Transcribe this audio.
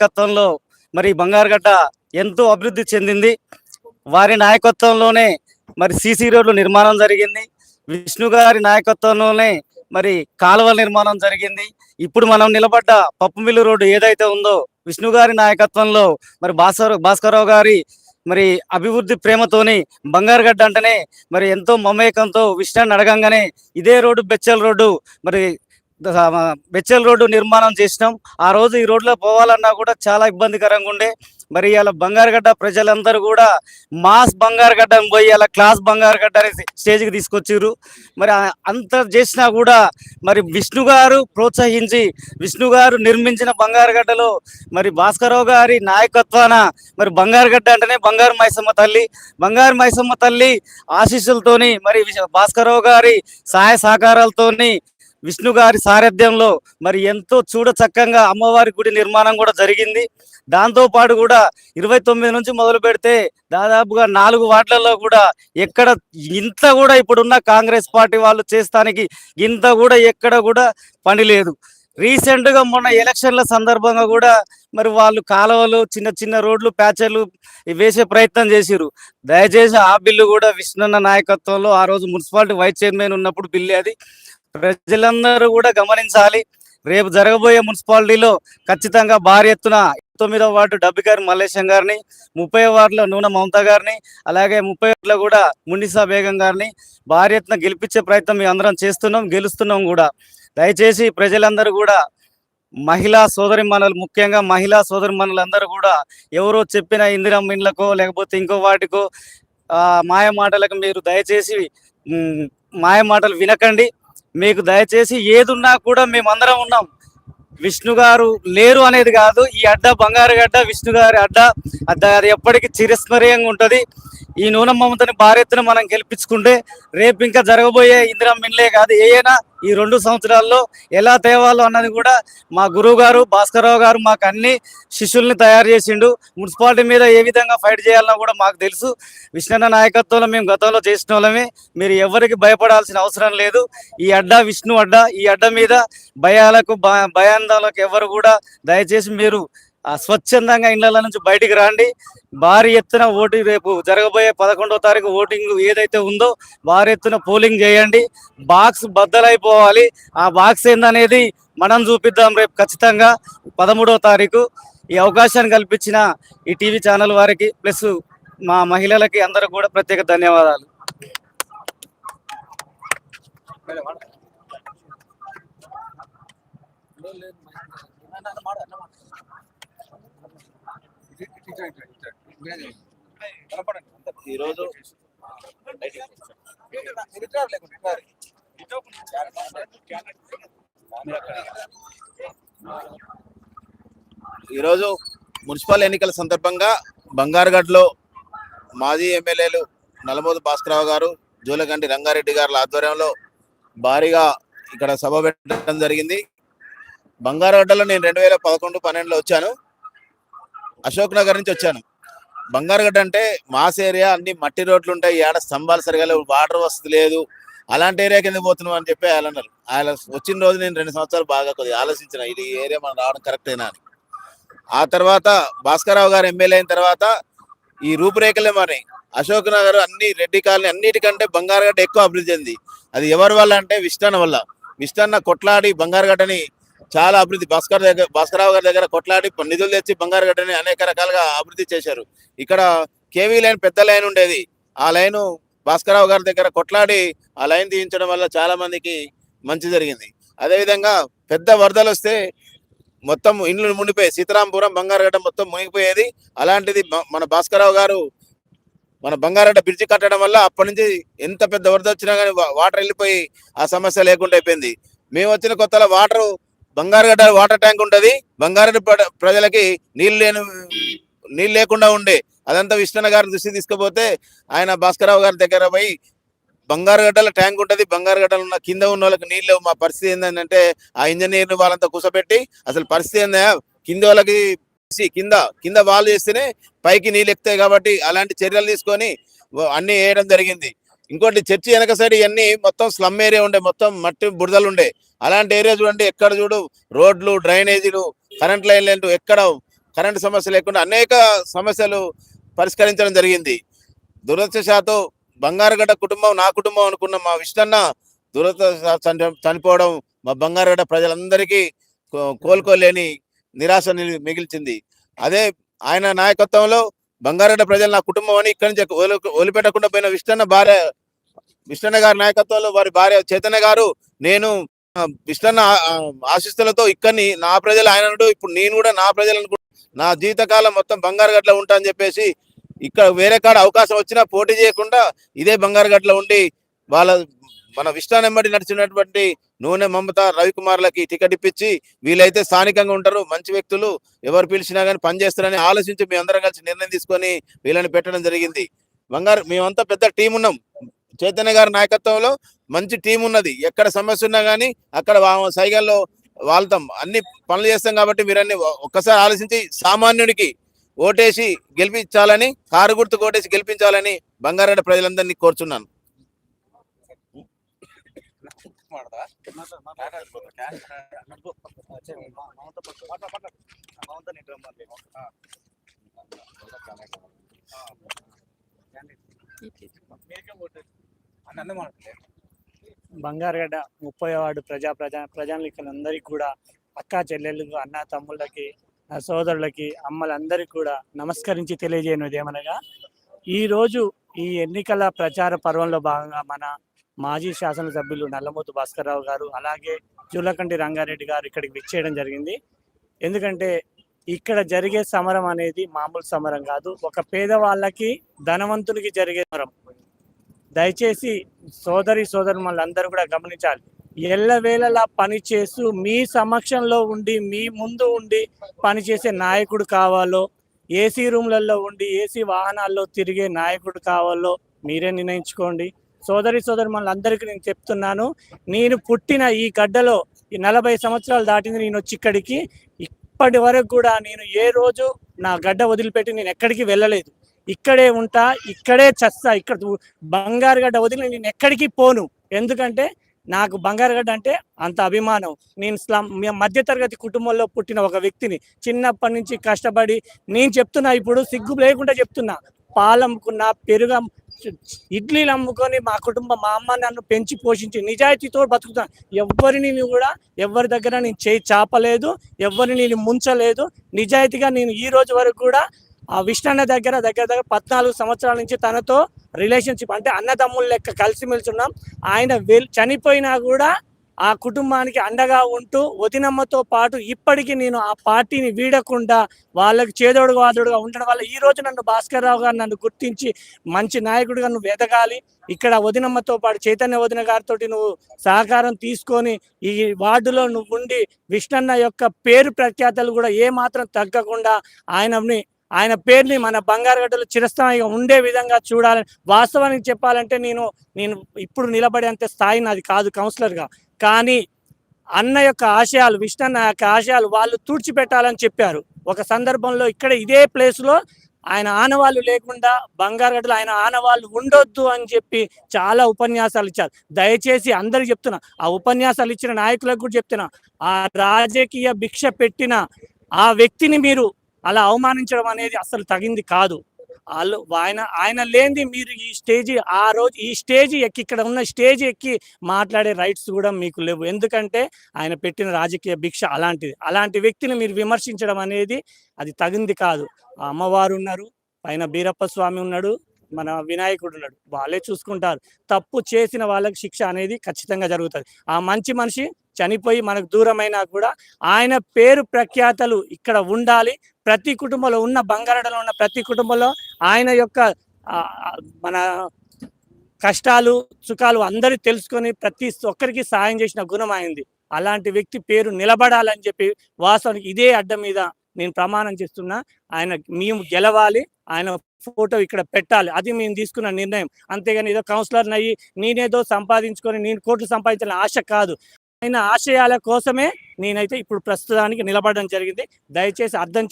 నాయకత్వంలో మరి బంగారుగడ్డ ఎంతో అభివృద్ధి చెందింది. వారి నాయకత్వంలోనే మరి సీసీ రోడ్లు నిర్మాణం జరిగింది. విష్ణు గారి నాయకత్వంలోనే మరి కాలువల నిర్మాణం జరిగింది. ఇప్పుడు మనం నిలబడ్డ పప్పు మిల్లు రోడ్డు ఏదైతే ఉందో విష్ణు గారి నాయకత్వంలో మరి భాస్కర్ భాస్కరరావు గారి మరి అభివృద్ధి ప్రేమతోని బంగారుగడ్డ అంటేనే మరి ఎంతో మమేకంతో విషయాన్ని అడగంగానే ఇదే రోడ్డు బెచ్చల్ రోడ్డు మరి బెచ్చల్ రోడ్డు నిర్మాణం చేసినాం. ఆ రోజు ఈ రోడ్లో పోవాలన్నా కూడా చాలా ఇబ్బందికరంగా ఉండే. మరి ఇలా బంగారుగడ్డ ప్రజలందరూ కూడా మాస్ బంగారుగడ్డ పోయి అలా క్లాస్ బంగారుగడ్డ అని స్టేజ్కి తీసుకొచ్చారు మరి అంత చేసినా కూడా మరి విష్ణు గారు ప్రోత్సహించి విష్ణు గారు నిర్మించిన బంగారుగడ్డలో మరి భాస్కరరావు గారి నాయకత్వాన మరి బంగారుగడ్డ అంటేనే బంగారు మైసమ్మ తల్లి. బంగారు మైసమ్మ తల్లి ఆశీస్సులతోని మరి భాస్కరరావు గారి సహాయ సహకారాలతోని విష్ణు గారి సారథ్యంలో మరి ఎంతో చూడ చక్కగా అమ్మవారి గుడి నిర్మాణం కూడా జరిగింది. దాంతోపాటు కూడా ఇరవై తొమ్మిది నుంచి మొదలు పెడితే దాదాపుగా నాలుగు వార్డులలో కూడా ఎక్కడ ఇంత కూడా ఇప్పుడున్న కాంగ్రెస్ పార్టీ వాళ్ళు చేస్తానికి ఇంత కూడా ఎక్కడ కూడా పని లేదు. రీసెంట్గా మొన్న ఎలక్షన్ల సందర్భంగా కూడా మరి వాళ్ళు కాలువలు చిన్న చిన్న రోడ్లు ప్యాచర్లు వేసే ప్రయత్నం చేసిరు దయచేసి ఆ బిల్లు కూడా విష్ణున్న నాయకత్వంలో ఆ రోజు మున్సిపాలిటీ వైస్ చైర్మన్ ఉన్నప్పుడు బిల్లు అది. ప్రజలందరూ కూడా గమనించాలి. రేపు జరగబోయే మున్సిపాలిటీలో ఖచ్చితంగా భారీ ఎత్తున తొమ్మిదవ వార్డు డబ్బి గారి మల్లేశం గారిని ముప్పై వార్డులో నూనె మమతా గారిని అలాగే ముప్పై వార్డులో కూడా మున్నిసా బేగం గారిని భారీ ఎత్తున గెలిపించే ప్రయత్నం మేము అందరం చేస్తున్నాం గెలుస్తున్నాం కూడా. దయచేసి ప్రజలందరూ కూడా మహిళా సోదరి ముఖ్యంగా మహిళా సోదరి అందరూ కూడా ఎవరో చెప్పిన ఇందిరమ్మ ఇండ్లకో లేకపోతే ఇంకో వాటికో మాయమాటలకు మాయ మాటలకు మీరు దయచేసి మాయమాటలు మాయ మాటలు వినకండి. మీకు దయచేసి ఏదున్నా కూడా మేమందరం ఉన్నాం. విష్ణు గారు లేరు అనేది కాదు ఈ అడ్డ బంగారు గడ్డ విష్ణు గారి అడ్డ అడ్డ అది ఎప్పటికీ చిరస్మరణీయంగా ఉంటది. ఈ నూనె మమతని భారెత్తును మనం గెలిపించుకుంటే రేపు ఇంకా జరగబోయే ఇందిరా మిన్లే కాదు ఏయైనా ఈ రెండు సంవత్సరాల్లో ఎలా తేవాలో అన్నది కూడా మా గురువు గారు భాస్కరరావు గారు మాకు అన్ని శిష్యుల్ని తయారు చేసిండు. మున్సిపాలిటీ మీద ఏ విధంగా ఫైట్ చేయాలన్నా కూడా మాకు తెలుసు. విష్ణన్న నాయకత్వంలో మేము గతంలో చేసిన వాళ్ళమే. మీరు ఎవరికి భయపడాల్సిన అవసరం లేదు. ఈ అడ్డ విష్ణు అడ్డ ఈ అడ్డ మీద భయాలకు భయాందాలకు ఎవరు కూడా దయచేసి మీరు స్వచ్ఛందంగా ఇళ్ళ నుంచి బయటికి రండి. భారీ ఎత్తున ఓటింగ్ రేపు జరగబోయే పదకొండో తారీఖు ఓటింగ్ ఏదైతే ఉందో భారీ ఎత్తున పోలింగ్ చేయండి. బాక్స్ బద్దలైపోవాలి. ఆ బాక్స్ ఏందనేది మనం చూపిద్దాం రేపు ఖచ్చితంగా పదమూడో తారీఖు. ఈ అవకాశాన్ని కల్పించిన ఈ టీవీ ఛానల్ వారికి ప్లస్ మా మహిళలకి అందరూ కూడా ప్రత్యేక ధన్యవాదాలు. ఈరోజు ఈరోజు మున్సిపల్ ఎన్నికల సందర్భంగా బంగారుగడ్లో మాజీ ఎమ్మెల్యేలు నల్లమోదు భాస్కరరావు గారు జూలగండి రంగారెడ్డి గారి ఆధ్వర్యంలో భారీగా ఇక్కడ సభ పెట్టడం జరిగింది. బంగారుగడ్డలో నేను రెండు వేల పదకొండు పన్నెండులో వచ్చాను. అశోక్ నగర్ నుంచి వచ్చాను. బంగారుగడ్డ అంటే మాస్ ఏరియా అన్ని మట్టి రోడ్లు ఉంటాయి. ఏడ స్తంభాలు సరిగా లేవు వాటర్ వసతి లేదు. అలాంటి ఏరియా కింద పోతున్నాం అని చెప్పి ఆయన అన్నారు. ఆయన వచ్చిన రోజు నేను రెండు సంవత్సరాలు బాగా కొద్దిగా ఆలోచించిన ఇది ఈ ఏరియా మనం రావడం కరెక్టేనా అని. ఆ తర్వాత భాస్కరరావు గారు ఎమ్మెల్యే అయిన తర్వాత ఈ రూపురేఖలే మరి అశోక్ నగర్ అన్ని రెడ్డి కాలనీ అన్నిటికంటే బంగారుగడ్డ ఎక్కువ అభివృద్ధి చెంది అది ఎవరి వల్ల అంటే విష్ణన్న వల్ల. విష్ణన్న కొట్లాడి బంగారుగడ్డని చాలా అభివృద్ధి. భాస్కర్ దగ్గర భాస్కరరావు గారి దగ్గర కొట్లాడి నిధులు తెచ్చి బంగారుగడ్డని అనేక రకాలుగా అభివృద్ధి చేశారు. ఇక్కడ కేవీ లైన్ పెద్ద లైన్ ఉండేది. ఆ లైన్ భాస్కరరావు గారి దగ్గర కొట్లాడి ఆ లైన్ తీయించడం వల్ల చాలా మందికి మంచి జరిగింది. అదేవిధంగా పెద్ద వరదలు వస్తే మొత్తం ఇండ్లు మునిపోయి సీతారాంపురం బంగారుగడ్డ మొత్తం మునిగిపోయేది. అలాంటిది మన భాస్కరరావు గారు మన బంగారగడ్డ బ్రిడ్జి కట్టడం వల్ల అప్పటి నుంచి ఎంత పెద్ద వరద వచ్చినా కానీ వాటర్ వెళ్ళిపోయి ఆ సమస్య లేకుండా అయిపోయింది. మేము వచ్చిన కొత్తలో వాటర్ బంగారుగడ్డ వాటర్ ట్యాంక్ ఉంటుంది. బంగారు ప్రజలకి నీళ్ళు లేని నీళ్ళు లేకుండా ఉండే. అదంతా విష్ణన్న గారి దృష్టి తీసుకుపోతే ఆయన భాస్కరరావు గారి దగ్గర పోయి బంగారుగడ్డల ట్యాంక్ ఉంటుంది. బంగారుగడ్డలు ఉన్న కింద ఉన్న వాళ్ళకి నీళ్ళు లేవు. మా పరిస్థితి ఏంటంటే ఆ ఇంజనీర్లు వాళ్ళంతా కూసబెట్టి అసలు పరిస్థితి ఏందా కింద వాళ్ళకి కింద కింద వాళ్ళు చేస్తేనే పైకి నీళ్ళు ఎక్కుతాయి కాబట్టి అలాంటి చర్యలు తీసుకొని అన్నీ అన్ని వేయడం జరిగింది. ఇంకోటి చర్చి వెనక సైడ్ ఇవన్నీ మొత్తం స్లమ్ ఏరియా ఉండే మొత్తం మట్టి బురదలు ఉండే. అలాంటి ఏరియా చూడండి ఎక్కడ చూడు రోడ్లు డ్రైనేజీలు కరెంట్ లైన్లు ఎక్కడ కరెంటు సమస్య లేకుండా అనేక సమస్యలు పరిష్కరించడం జరిగింది. దురదృష్టశాత్తు బంగారగడ్డ కుటుంబం నా కుటుంబం అనుకున్న మా విష్ణన్న దురదృష్టవశాత్తు చని- చనిపోవడం మా బంగారగడ్డ ప్రజలందరికీ కో- కోలుకోలేని నిరాశ మిగిల్చింది. అదే ఆయన నాయకత్వంలో బంగారగడ్డ ప్రజలు నా కుటుంబం అని ఇక్కడి నుంచి వదిలిపెట్టకుండా పోయిన విష్ణన్న భార్య విష్ణన్న గారి నాయకత్వంలో వారి భార్య చైతన్య గారు నేను విష్ణన్న ఆశిస్తులతో ఇక్కడిని నా ప్రజలు ఆయన ఇప్పుడు నేను కూడా నా ప్రజలు నా జీవితకాలం మొత్తం బంగారుగడ్డలో ఉంటా అని చెప్పేసి ఇక్కడ వేరే కాడ అవకాశం వచ్చినా పోటీ చేయకుండా ఇదే బంగారుగడ్డలో ఉండి వాళ్ళ మన విష్ణా నెమ్మడి నడిచినటువంటి నూనె మమత రవికుమార్లకి టికెట్ ఇప్పించి వీలైతే స్థానికంగా ఉంటారు. మంచి వ్యక్తులు ఎవరు పిలిచినా కానీ పనిచేస్తారని ఆలోచించి మీ అందరం కలిసి నిర్ణయం తీసుకొని వీళ్ళని పెట్టడం జరిగింది. బంగారు మేమంతా పెద్ద టీం ఉన్నాం. చైతన్య గారి నాయకత్వంలో మంచి టీం ఉన్నది. ఎక్కడ సమస్య ఉన్నా కానీ అక్కడ వా- సైగల్లో వాళ్తాం. అన్ని పనులు చేస్తాం కాబట్టి మీరు అన్ని ఒక్కసారి ఆలోచించి సామాన్యుడికి ఓటేసి గెలిపించాలని కారు గుర్తు ఓటేసి గెలిపించాలని బంగారెడ్డి ప్రజలందరినీ కోరుచున్నాను. బంగారుగడ్డ ముప్పై వార్డు ప్రజా ప్రజా ప్రజానికలందరికీ కూడా అక్క చెల్లెళ్ళకు అన్న తమ్ముళ్ళకి నా సోదరులకి అమ్మలందరికీ కూడా నమస్కరించి తెలియజేయనుదేమనగా ఈరోజు ఈ ఎన్నికల ప్రచార పర్వంలో భాగంగా మన మాజీ శాసనసభ్యులు నల్లమూతు భాస్కర్రావు గారు అలాగే జూలకంటి రంగారెడ్డి గారు ఇక్కడికి విచ్చేయడం జరిగింది. ఎందుకంటే ఇక్కడ జరిగే సమరం అనేది మామూలు సమరం కాదు. ఒక పేదవాళ్ళకి ధనవంతునికి జరిగే సమరం. దయచేసి సోదరి సోదరు మళ్ళందరూ కూడా గమనించాలి. ఎల్లవేళలా పనిచేస్తూ మీ సమక్షంలో ఉండి మీ ముందు ఉండి పనిచేసే నాయకుడు కావాలో ఏసీ రూమ్లలో ఉండి ఏసీ వాహనాల్లో తిరిగే నాయకుడు కావాలో మీరే నిర్ణయించుకోండి. సోదరి సోదరు మనందరికీ నేను చెప్తున్నాను నేను పుట్టిన ఈ గడ్డలో ఈ నలభై సంవత్సరాలు దాటింది నేను వచ్చి ఇక్కడికి. ఇప్పటి వరకు కూడా నేను ఏ రోజు నా గడ్డ వదిలిపెట్టి నేను ఎక్కడికి వెళ్ళలేదు. ఇక్కడే ఉంటా ఇక్కడే చస్తా ఇక్కడ బంగారు గడ్డ వదిలి నేను ఎక్కడికి పోను. ఎందుకంటే నాకు బంగారుగడ్డ అంటే అంత అభిమానం. నేను స్లమ్ మధ్యతరగతి కుటుంబంలో పుట్టిన ఒక వ్యక్తిని చిన్నప్పటి నుంచి కష్టపడి నేను చెప్తున్నా ఇప్పుడు సిగ్గు లేకుండా చెప్తున్నా. పాలమ్ముకున్నా పెరుగు ఇడ్లీలు అమ్ముకొని మా కుటుంబం మా అమ్మ నన్ను పెంచి పోషించి నిజాయితీతో బతుకుతాను ఎవరిని కూడా ఎవరి దగ్గర నేను చేయి చాపలేదు ఎవరిని నేను ముంచలేదు. నిజాయితీగా నేను ఈ రోజు వరకు కూడా ఆ విష్ణన్న దగ్గర దగ్గర దగ్గర పద్నాలుగు సంవత్సరాల నుంచి తనతో రిలేషన్షిప్ అంటే అన్నదమ్ముల లెక్క కలిసిమెలిసి ఉన్నాం. ఆయన వెల్ చనిపోయినా కూడా ఆ కుటుంబానికి అండగా ఉంటూ వదినమ్మతో పాటు ఇప్పటికీ నేను ఆ పార్టీని వీడకుండా వాళ్ళకి చేదోడు వాదోడుగా ఉండడం వల్ల ఈ రోజు నన్ను భాస్కర్ రావు గారు నన్ను గుర్తించి మంచి నాయకుడిగా నువ్వు ఎదగాలి. ఇక్కడ వదినమ్మతో పాటు చైతన్య వదిన గారితో నువ్వు సహకారం తీసుకొని ఈ వార్డులో నువ్వు ఉండి విష్ణన్న యొక్క పేరు ప్రఖ్యాతలు కూడా ఏ మాత్రం తగ్గకుండా ఆయనని ఆయన పేరుని మన బంగారుగడ్డలో చిరస్థాయిగా ఉండే విధంగా చూడాలని వాస్తవానికి చెప్పాలంటే నేను నేను ఇప్పుడు నిలబడేంత స్థాయి నాది కాదు కౌన్సిలర్గా కానీ అన్న యొక్క ఆశయాలు విష్ణన్న యొక్క ఆశయాలు వాళ్ళు తుడిచిపెట్టాలని చెప్పారు. ఒక సందర్భంలో ఇక్కడ ఇదే ప్లేస్లో ఆయన ఆనవాళ్ళు లేకుండా బంగారుగడ్డలో ఆయన ఆనవాళ్ళు ఉండొద్దు అని చెప్పి చాలా ఉపన్యాసాలు ఇచ్చారు. దయచేసి అందరికి చెప్తున్నా ఆ ఉపన్యాసాలు ఇచ్చిన నాయకులకు కూడా చెప్తున్నా ఆ రాజకీయ భిక్ష పెట్టిన ఆ వ్యక్తిని మీరు అలా అవమానించడం అనేది అసలు తగింది కాదు. వాళ్ళు ఆయన ఆయన లేనిది మీరు ఈ స్టేజ్ ఆ రోజు ఈ స్టేజ్ ఎక్కి ఇక్కడ ఉన్న స్టేజ్ ఎక్కి మాట్లాడే రైట్స్ కూడా మీకు లేవు. ఎందుకంటే ఆయన పెట్టిన రాజకీయ భిక్ష అలాంటిది. అలాంటి వ్యక్తిని మీరు విమర్శించడం అనేది అది తగింది కాదు. అమ్మవారు ఉన్నారు పైన బీరప్ప స్వామి ఉన్నాడు మన వినాయకుడు ఉన్నాడు. వాళ్ళే చూసుకుంటారు. తప్పు చేసిన వాళ్ళకి శిక్ష అనేది ఖచ్చితంగా జరుగుతుంది. ఆ మంచి మనిషి చనిపోయి మనకు దూరమైనా కూడా ఆయన పేరు ప్రఖ్యాతలు ఇక్కడ ఉండాలి. ప్రతి కుటుంబంలో ఉన్న బంగారడలో ఉన్న ప్రతి కుటుంబంలో ఆయన యొక్క మన కష్టాలు సుఖాలు అందరూ తెలుసుకొని ప్రతి ఒక్కరికి సాయం చేసిన గుణం అయింది అలాంటి వ్యక్తి పేరు నిలబడాలని చెప్పి వాస్తవానికి ఇదే అడ్డం మీద నేను ప్రమాణం చేస్తున్నా. ఆయన మేము గెలవాలి. ఆయన ఫోటో ఇక్కడ పెట్టాలి. అది మేము తీసుకున్న నిర్ణయం. అంతేగాని ఏదో కౌన్సిలర్ అయ్యి నేనేదో సంపాదించుకొని నేను కోట్లు సంపాదించాలని ఆశ కాదు. ఆయన ఆశయాల కోసమే నేనైతే ఇప్పుడు ప్రస్తుతానికి నిలబడడం జరిగింది. దయచేసి అర్థం